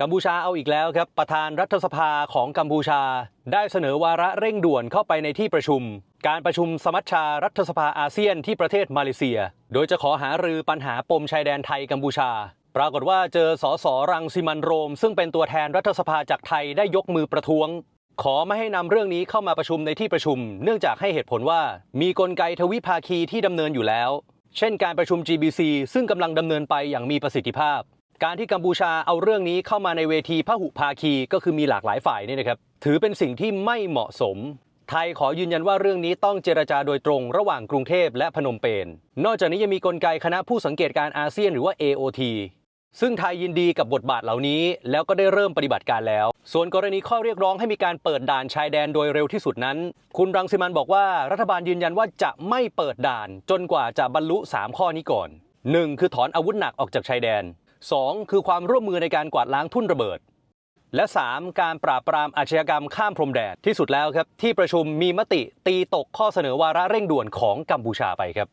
กัมพูชาเอาอีกแล้วครับ ประธานรัฐสภาของกัมพูชา ได้เสนอวาระเร่งด่วนเข้าไปในที่ประชุม การประชุมสมัชชารัฐสภาอาเซียนที่ประเทศมาเลเซีย โดยจะขอหารือปัญหาปมชายแดนไทยกัมพูชา ปรากฏว่าเจอสอสรังสิมันโรม ซึ่งเป็นตัวแทนรัฐสภาจากไทยได้ยกมือประท้วง ขอไม่ให้นำเรื่องนี้เข้ามาประชุมในที่ประชุม เนื่องจากให้เหตุผลว่า มีกลไกทวิภาคีที่ดำเนินอยู่แล้ว เช่น การประชุม GBC ซึ่งกำลังดำเนินไปอย่างมีประสิทธิภาพ การที่กัมพูชาเอาเรื่องนี้เข้ามาในเวทีพหุภาคีก็คือมีหลากหลายฝ่ายนี่นะครับถือเป็นสิ่งที่ไม่เหมาะสม ไทยขอยืนยันว่าเรื่องนี้ต้องเจรจาโดยตรงระหว่างกรุงเทพและพนมเปญนอกจากนี้ยังมีกลไกคณะผู้สังเกตการอาเซียนหรือว่า AOT ซึ่งไทยยินดีกับบทบาทเหล่านี้ แล้วก็ได้เริ่มปฏิบัติการแล้ว ส่วนกรณีข้อเรียกร้องให้มีการเปิดด่านชายแดนโดยเร็วที่สุดนั้น คุณรังสิมันบอกว่ารัฐบาลยืนยันว่าจะไม่เปิดด่าน จนกว่าจะบรรลุ 3 ข้อนี้ก่อน 1. คือถอนอาวุธหนักออกจากชายแดน 2. คือความร่วมมือในการกวาดล้างทุ่นระเบิด และ 3. การปราบปรามอาชญากรรมข้ามพรมแดนที่สุดแล้วครับที่ประชุมมีมติตีตกข้อเสนอวาระเร่งด่วนของกัมพูชาไปครับ